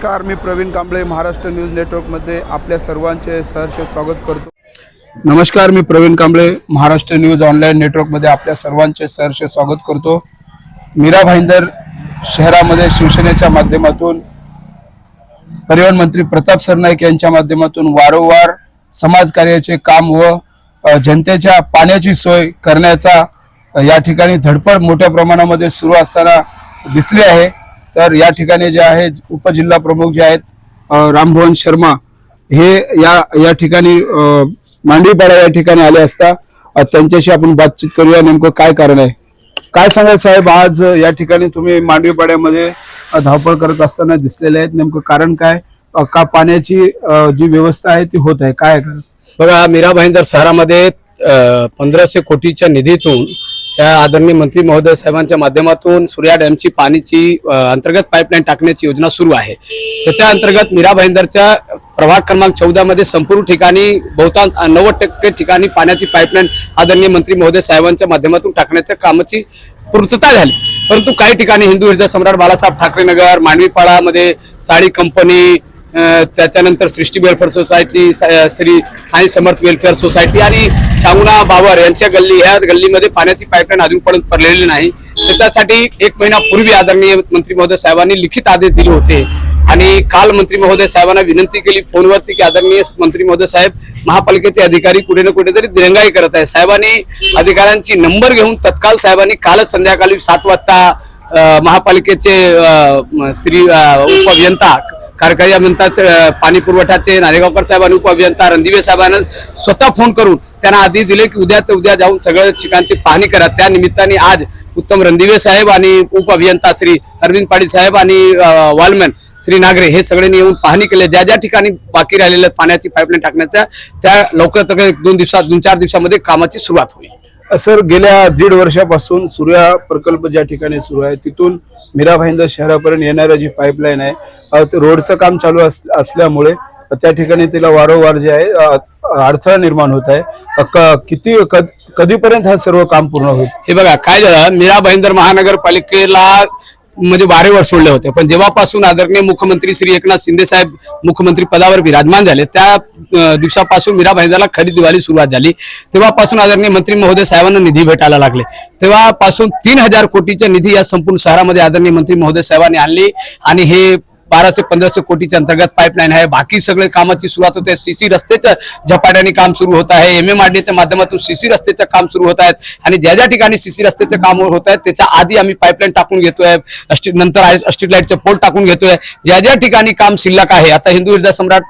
नमस्कार मी प्रवीण कांबळे महाराष्ट्र न्यूज नेटवर्कमध्ये आपल्या सर्वांचे सहर्ष स्वागत करतो. नमस्कार मी प्रवीण कांबळे महाराष्ट्र न्यूज ऑनलाईन नेटवर्कमध्ये आपल्या सर्वांचे सहर्ष स्वागत करतो. मीरा भाईंदर शहरामध्ये शिवसेनेच्या माध्यमातून परिवहन मंत्री प्रताप सरनाईक यांच्या माध्यमातून वारंवार समाजकार्याचे काम व जनतेच्या पाण्याची सोय करण्याचा या ठिकाणी धडपड मोठ्या प्रमाणामध्ये सुरू असताना दिसली आहे. तर या ठिकाणी जे आहे उपजिल्हा प्रमुख जे आहेत रामभुवन शर्मा हे या या ठिकाणी अ, मांडवीपाडा या ठिकाणी आले असता. त्यांच्याशी आपण बातचीत करूया नेमकं काय कारण आहे? काय सांगाल साहेब आज या ठिकाणी तुम्ही मांडवीपाड्यामध्ये धावपळ करत असताना दिसलेले आहेत. नेमकं कारण काय? का पाण्याची जी व्यवस्था आहे ती होत आहे? काय कारण? बघा मीरा भाईंदर शहरामध्ये पंधराशे कोटीच्या निधीतून आदरणीय मंत्री महोदय साहेबांच्या माध्यमातून सूर्या डॅमची पाणीची अंतर्गत पाईपलाईन टाकण्याची योजना सुरू आहे. त्याच्या अंतर्गत मीरा भाईंदरच्या प्रभाग क्रमांक चौदा मध्ये संपूर्ण ठिकाणी बहुतांश नव्वद टक्के ठिकाणी पाण्याची पाईपलाईन आदरणीय मंत्री महोदय साहेबांच्या माध्यमातून टाकण्याच्या कामाची पूर्तता झाली. परंतु काही ठिकाणी हिंदू हृदय सम्राट बाळासाहेब ठाकरे नगर मांडवीपाडामध्ये साडी कंपनी त्याच्यानंतर Srushti welfare society Shri Sai Samarth welfare society आणि चांगुणा बावर यांच्या गल्ली ह्या गल्लीमध्ये पाण्याची पाईपलाईन अजूनपर्यंत पडलेली नाही. त्याच्यासाठी एक महिन्यापूर्वी आदरणीय मंत्री महोदय साहेबांनी लिखित आदेश दिले होते. आणि काल मंत्री महोदय साहेबांना विनंती केली फोनवरती की आदरणीय मंत्री महोदय साहेब महापालिकेचे अधिकारी कुठे ना कुठेतरी दिरंगाई करत आहे साहेबांनी अधिकाऱ्यांची नंबर घेऊन तत्काल साहेबांनी कालच संध्याकाळी सात वाजता महापालिकेचे श्री उपअभियंता कार्यकारी अभियंताचे पाणी पुरवठ्याचे नारेगावकर साहेबांनी उपअभियंता रणदिवे साहेबांना स्वतः फोन करून त्यांना आधी दिले की उद्या ते उद्या जाऊन सगळ्या ठिकाणची पाहणी करा. त्या निमित्ताने आज उत्तम रणदिवे साहेब आणि उपअभियंता श्री अरविंद पाटील साहेब आणि वॉलमॅन श्री नागरे हे सगळ्यांनी येऊन पाहणी केली. ज्या ज्या ठिकाणी बाकी राहिलेल्या पाण्याची पाईपलाईन टाकण्याच्या त्या लवकरात लवकर एक दोन दिवसात दोन चार दिवसामध्ये कामाची सुरुवात होईल. सर गेल्या दीड वर्षापासून सूर्या प्रकल्प ज्या ठिकाणी सुरू आहे तिथून मीरा भाईंदर शहरापर्यंत येणाऱ्या जी पाईपलाईन आहे रोडचं काम चालू अस- असल्यामुळे त्या ठिकाणी तिला वारंवार जे आहे अडथळा निर्माण होत आहे. क- किती कधीपर्यंत हा सर्व काम पूर्ण होईल? हे बघा काय झालं? मीरा भाईंदर महानगरपालिकेला म्हणजे वारेवर सोडले होते. पण जेव्हापासून आदरणीय मुख्यमंत्री श्री एकनाथ शिंदे साहेब मुख्यमंत्री पदावर विराजमान झाले त्या दिवसापासून मीरा भाईंदरला खरी दिवाळी सुरुवात झाली. तेव्हापासून आदरणीय मंत्री महोदय साहेबांना निधी भेटायला लागले. तेव्हापासून तीन हजार कोटीच्या निधी या संपूर्ण शहरामध्ये आदरणीय मंत्री महोदय साहेबांनी आणली. आणि हे बाराशे पंधराशे कोटीच्या अंतर्गत पाईपलाईन आहे. बाकी सगळे कामाची सुरुवात होते. सीसी रस्त्याचं झपाट्याने काम सुरू होत आहे. एम एम माध्यमातून सीसी रस्त्याचं काम सुरू होत आहेत. आणि ज्या ज्या ठिकाणी सीसी रस्त्याचं काम होत आहेत त्याच्या आधी आम्ही पाईपलाईन टाकून घेतोय. नंतर आहे स्ट्रीट लाईटचे पोल टाकून घेतोय. ज्या ज्या ठिकाणी काम शिल्लक आहे आता हिंदू हृदय सम्राट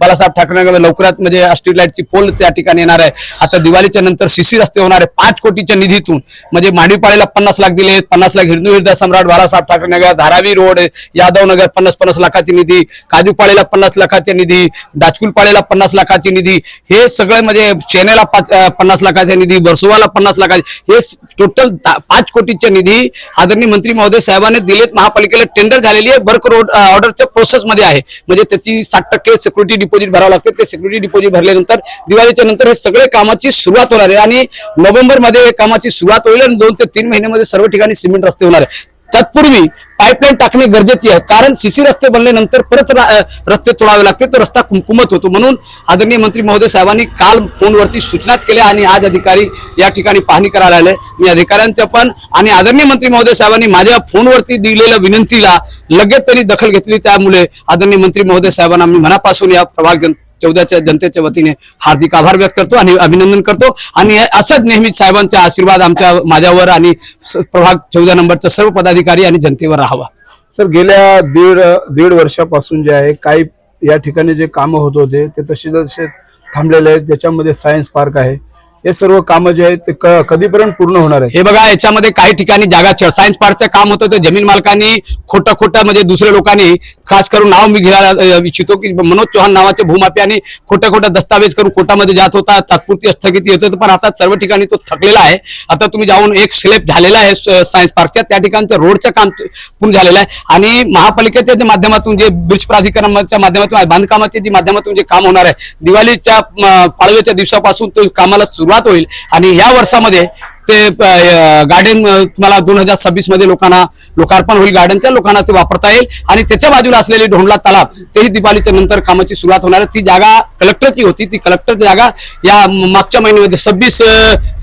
बालासाहेब ठाकरे लवकरात म्हणजे स्ट्रीट लाईटची पोल त्या ठिकाणी येणार आहे. आता दिवाळीच्या नंतर सीसी रस्ते होणार आहे. पाच कोटीच्या निधीतून. म्हणजे मांडवीपाड्याला पन्नास लाख दिले पन्नास लाख हिंदू हृदय सम्राट बालासाहेब ठाकरे नगर धारावी रोड यादव नगर पन्नास पन्नास लाखाची निधी काजूपाड्याला पन्नास लाखाची निधी दाचकुलपाड्याला पन्नास लाखाची निधी हे सगळे म्हणजे चेन्नईला पाच पन्नास लाखाच्या निधी वर्सोवाला पन्नास लाखाचे हे टोटल पाच कोटीच्या निधी आदरणीय मंत्री महोदय साहेबांनी दिलेत. महापालिकेला टेंडर झालेली आहे. वर्क रोड ऑर्डरच्या प्रोसेस मध्ये आहे. म्हणजे त्याची साठ टक्के सिक्युरिटी डिपॉझिट भरावं लागते. ते सिक्युरिटी डिपॉझिट भरल्यानंतर दिवाळीच्या नंतर हे सगळे कामाची सुरुवात होणार आहे. आणि नोव्हेंबरमध्ये कामाची सुरुवात होईल आणि दोन ते तीन महिन्यामध्ये सर्व ठिकाणी सिमेंट रस्ते होणार आहे. तत्पूर्वी पाईपलाईन टाकणे गरजेची आहे. कारण सीसी रस्ते बनल्यानंतर परत रस्ते तोडावे लागते तर रस्ता कुमकुमत होतो. म्हणून आदरणीय मंत्री महोदय साहेबांनी काल फोनवरती सूचना केल्या आणि आज अधिकारी या ठिकाणी पाहणी करायला आले. मी अधिकाऱ्यांच्या पण आणि आदरणीय मंत्री महोदय साहेबांनी माझ्या फोनवरती दिलेल्या विनंतीला लगेच त्यांनी दखल घेतली. त्यामुळे आदरणीय मंत्री महोदय साहेबांना मी मनापासून या प्रभाग जन चौदाच्या जनतेच्या वतीने हार्दिक आभार व्यक्त करतो आणि अभिनंदन करतो. आणि असंच नेहमी साहेबांचा आशीर्वाद आमच्या माझ्यावर आणि स- प्रभाग चौदा नंबरचा सर्व पदाधिकारी आणि जनतेवर राहावा. सर गेल्या दीड दीड वर्षापासून जे आहे काही या ठिकाणी जे कामं होत होते ते तसे तसे थांबलेले आहेत त्याच्यामध्ये सायन्स पार्क आहे हे सर्व कामं जे आहेत ते कधीपर्यंत पूर्ण होणार आहे हे बघा याच्यामध्ये काही ठिकाणी जागा सायन्स पार्कचं काम होतं तर जमीन मालकांनी खोटं खोटं म्हणजे दुसऱ्या लोकांनी खास करून नाव मी घ्यायला इच्छितो की मनोज चौहान नावाचे आणि खोटं खोटं दस्तावेज करून कोर्टामध्ये जात होता तात्पुरती स्थगिती होत पण आता सर्व ठिकाणी तो थकलेला आहे. आता तुम्ही जाऊन एक स्लेप झालेला आहे सायन्स पार्कच्या त्या ठिकाणचं रोडचं काम पूर्ण झालेलं आहे. आणि महापालिकेच्या जे माध्यमातून जे ब्रिज प्राधिकरणाच्या माध्यमातून बांधकामाचे जे माध्यमातून जे काम होणार आहे दिवाळीच्या पाडव्याच्या दिवसापासून तो कामाला सुरू सुरुवात होईल. आणि या वर्षामध्ये ते गार्डन तुम्हाला दोन हजार सव्वीसमध्ये लोकांना लोकार्पण होईल. गार्डनच्या लोकांना ते वापरता येईल. आणि त्याच्या बाजूला असलेली ढोंडला तलाव तेही दिवाळीच्या नंतर कामाची सुरुवात होणार आहे. ती जागा कलेक्टरची होती. ती कलेक्टर जागा या मागच्या महिन्यामध्ये सव्वीस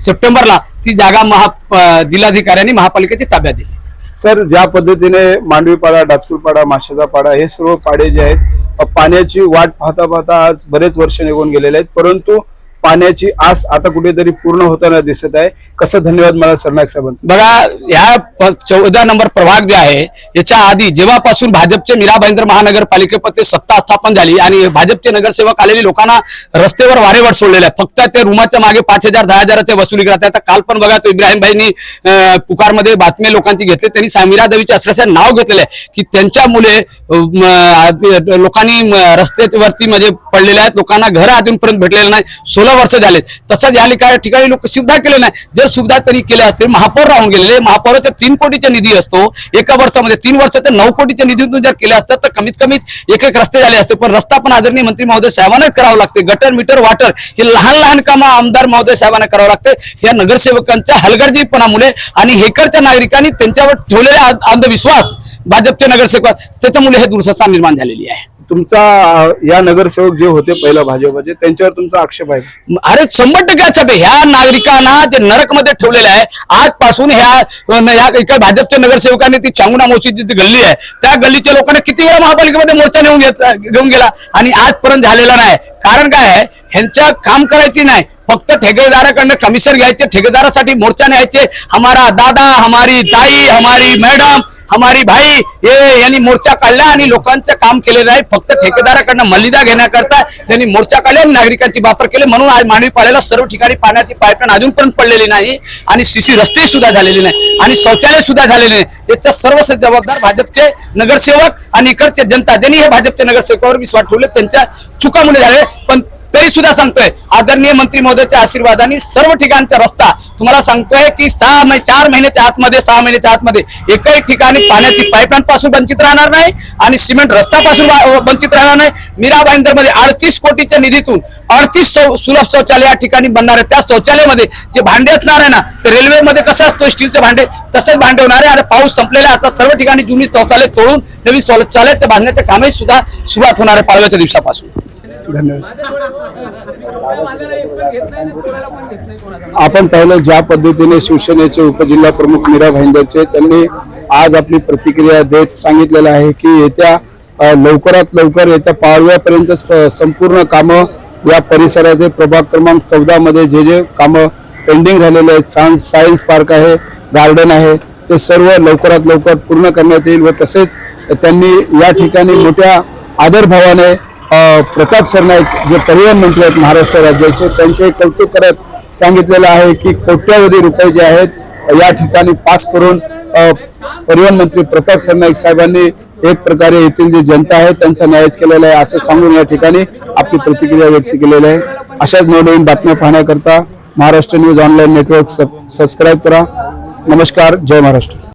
सप्टेंबरला ती जागा महा जिल्हाधिकाऱ्यांनी महापालिकेची ताब्यात दिली. सर ज्या पद्धतीने मांडवीपाडा डाचकुलपाडा माशाचा पाडा हे सर्व पाडे जे आहेत पाण्याची वाट पाहता पाहता आज बरेच वर्ष निघून गेलेले आहेत. परंतु पाण्याची आस आता कुठेतरी पूर्ण होताना दिसत आहे. कसं धन्यवाद मला सरनाईक साहेबांचं. बघा ह्या चौदा नंबर प्रभाग जे आहे याच्या आधी जेव्हापासून भाजपचे मीरा भाईंद्र महानगरपालिकेमध्ये सत्ता स्थापन झाली आणि भाजपचे नगरसेवक आलेली लोकांना रस्त्यावर वारेवर सोडलेले आहे फक्त ते रूमाच्या मागे पाच हजार दहा हजाराच्या वसुली करत आता काल पण बघा तो इब्राहिमभाईंनी अं, पुकारमध्ये बातम्या लोकांची घेतली. त्यांनी सा- मीरा देवीचे अक्षरशः नाव घेतलेलं आहे की त्यांच्यामुळे लोकांनी रस्त्यावरती म्हणजे पडलेले आहेत. लोकांना घर अजूनपर्यंत भेटलेलं नाही. सोळा वर्ष झाले. तसंच या ठिकाणी ठिकाणी लोक सुविधा केले नाही. जर सुविधा तरी केल्या असतील महापौर राहून गेलेले महापौराचा तीन कोटीचा निधी असतो. एका वर्षामध्ये तीन वर्षाच्या नऊ कोटीच्या निधीतून जर केले असतात तर कमीत कमी एक एक रस्ते झाले असते. पण रस्ता पण आदरणीय मंत्री महोदय साहेबांनाच करावं लागते. गटर मीटर वाटर हे लहान लहान कामं आमदार महोदय साहेबांना करावं लागते. या नगरसेवकांच्या हलगर्जीपणामुळे आणि हेकरच्या नागरिकांनी त्यांच्यावर ठेवलेला अंधविश्वास भाजपचे नगरसेवक त्याच्यामुळे हे दुर्दशा निर्माण झालेली आहे. तुमचा या नगरसेवक जे होते पहिला भाजपचे त्यांच्यावर तुमचा आक्षेप आहे अरे शंभर टक्के अच्छा ह्या नागरिकांना जे नरकमध्ये ठेवलेलं आहे आजपासून ह्या ह्या इकडे भाजपच्या नगरसेवकांनी ती चांगुणा मोची जी गल्ली आहे. त्या गल्लीच्या लोकांना किती वेळा महापालिकेमध्ये मोर्चा नेऊन घेऊन गेला आणि आजपर्यंत झालेला नाही. कारण काय आहे? ह्यांच्या काम करायची नाही. फक्त ठेकेदाराकडनं कमिशन घ्यायचे ठेकेदारासाठी मोर्चा न्यायचे. हमारा दादा हमारी ताई हमारी मॅडम हमारी भाई हे यांनी मोर्चा काढला आणि लोकांचं काम केलेलं आहे. फक्त ठेकेदाराकडनं मलिदा घेण्याकरता त्यांनी मोर्चा काढले आणि नागरिकांची वापर केले. म्हणून आज मानवी पाड्याला सर्व ठिकाणी पाण्याची पाईपलाईन अजूनपर्यंत पडलेली नाही आणि सीसी रस्ते सुद्धा झालेले नाही आणि शौचालय सुद्धा झालेले नाही. याच्या सर्व जबाबदार भाजपचे नगरसेवक आणि इकडचे जनता ज्यांनी हे भाजपच्या नगरसेवकावर विश्वास ठेवले त्यांच्या चुकामुळे झाले. पण तरी सुद्धा सांगतोय आदरणीय मंत्री महोदयाच्या आशीर्वादाने सर्व ठिकाणचा रस्ता तुम्हाला सांगतोय की सहा महिने चार महिन्याच्या आतमध्ये सहा महिन्याच्या आतमध्ये एकही ठिकाणी पाण्याची पाईपलाईन पासून वंचित राहणार नाही आणि सिमेंट रस्ता पासून वंचित राहणार नाही. मीरा भाईंदरमध्ये अडतीस कोटीच्या निधीतून अडतीस सुलभ शौचालय या ठिकाणी बनणार आहे त्या शौचालयामध्ये जे भांडे असणार आहे ना ते रेल्वेमध्ये कसं असतो स्टीलचे भांडे तसेच भांडे होणार आहे. आणि पाऊस संपलेला असतात सर्व ठिकाणी जुनी शौचालय तोडून नवीन शौचालयाच्या बांधण्याचे कामही सुद्धा सुरुवात होणार आहे पाडव्याच्या दिवसापासून. धन्यवाद. आपण पाहिलं ज्या पद्धतीने शिवसेनेचे उपजिल्हा प्रमुख मीरा भाईंदरचे त्यांनी आज आपली प्रतिक्रिया देत सांगितलेलं आहे की येत्या लवकरात लवकर येत्या पाडव्यापर्यंत संपूर्ण कामं या परिसराचे प्रभाग क्रमांक चौदा मध्ये जे जे कामं पेंडिंग राहिलेले आहेत सायन्स सायन्स पार्क आहे गार्डन आहे ते सर्व लवकरात लवकर पूर्ण करण्यात येईल व तसेच त्यांनी या ठिकाणी मोठ्या आदरभावाने प्रताप सरनाईक जे परिवहन मंत्री आहेत महाराष्ट्र राज्याचे त्यांचे कौतुक करत सांगितलेलं आहे की कोट्यावधी रुपये जे आहेत या ठिकाणी पास करून परिवहन मंत्री प्रताप सरनाईक साहेबांनी एक प्रकारे येथील जी जनता आहे त्यांचा न्यायच केलेला आहे असं सांगून या ठिकाणी आपली प्रतिक्रिया व्यक्त केलेली आहे. अशाच नवनवीन बातम्या पाहण्याकरता Maharashtra news online network sub subscribe करा. नमस्कार जय महाराष्ट्र.